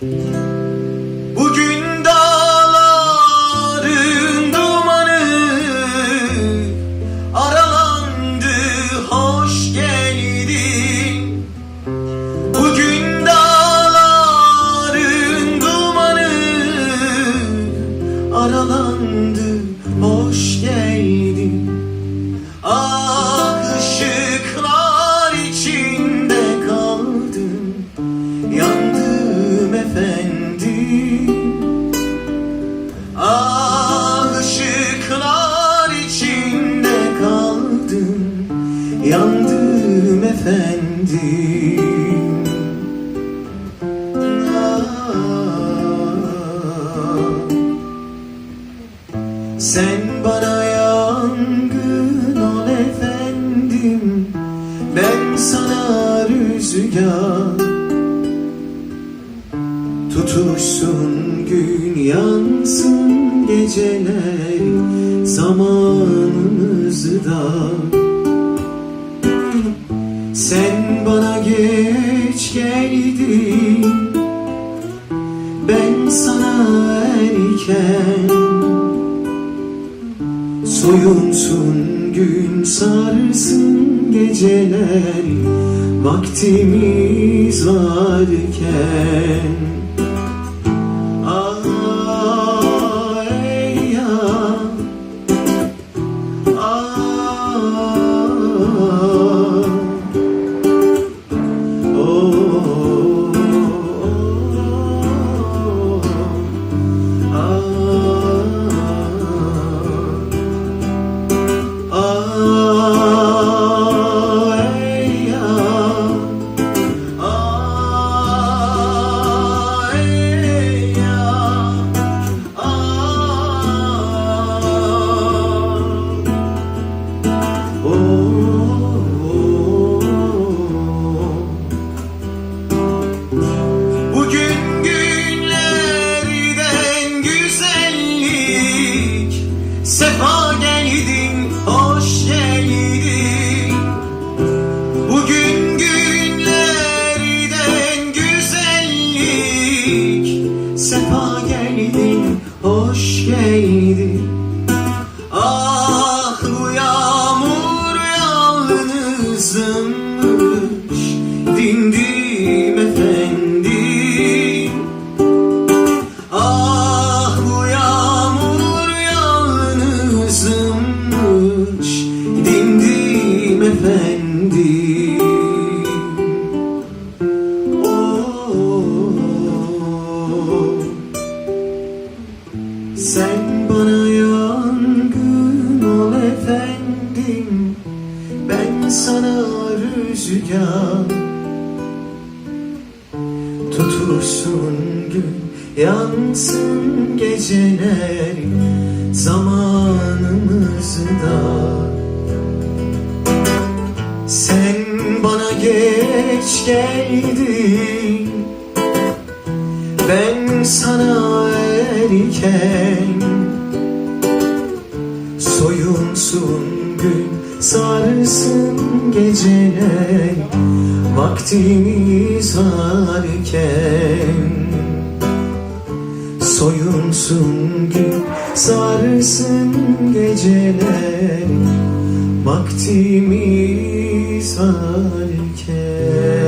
Música Yandım efendim. Ah ışıklar içinde kaldım. Yandım efendim Tutuşsun gün yansın geceler Zamanımızda Sen bana geç geldin Ben sana erken. Soyunsun gün sarsın geceler Vaktimiz varken Oh şeydi rüzgar Tutuşsun gün yansın geceler Zamanımızda Sen bana geç geldin. Ben sana erken Soyunsun gün sarsın geceler Vaktimiz varken Soyunsun gün sarsın geceler Vaktimiz varken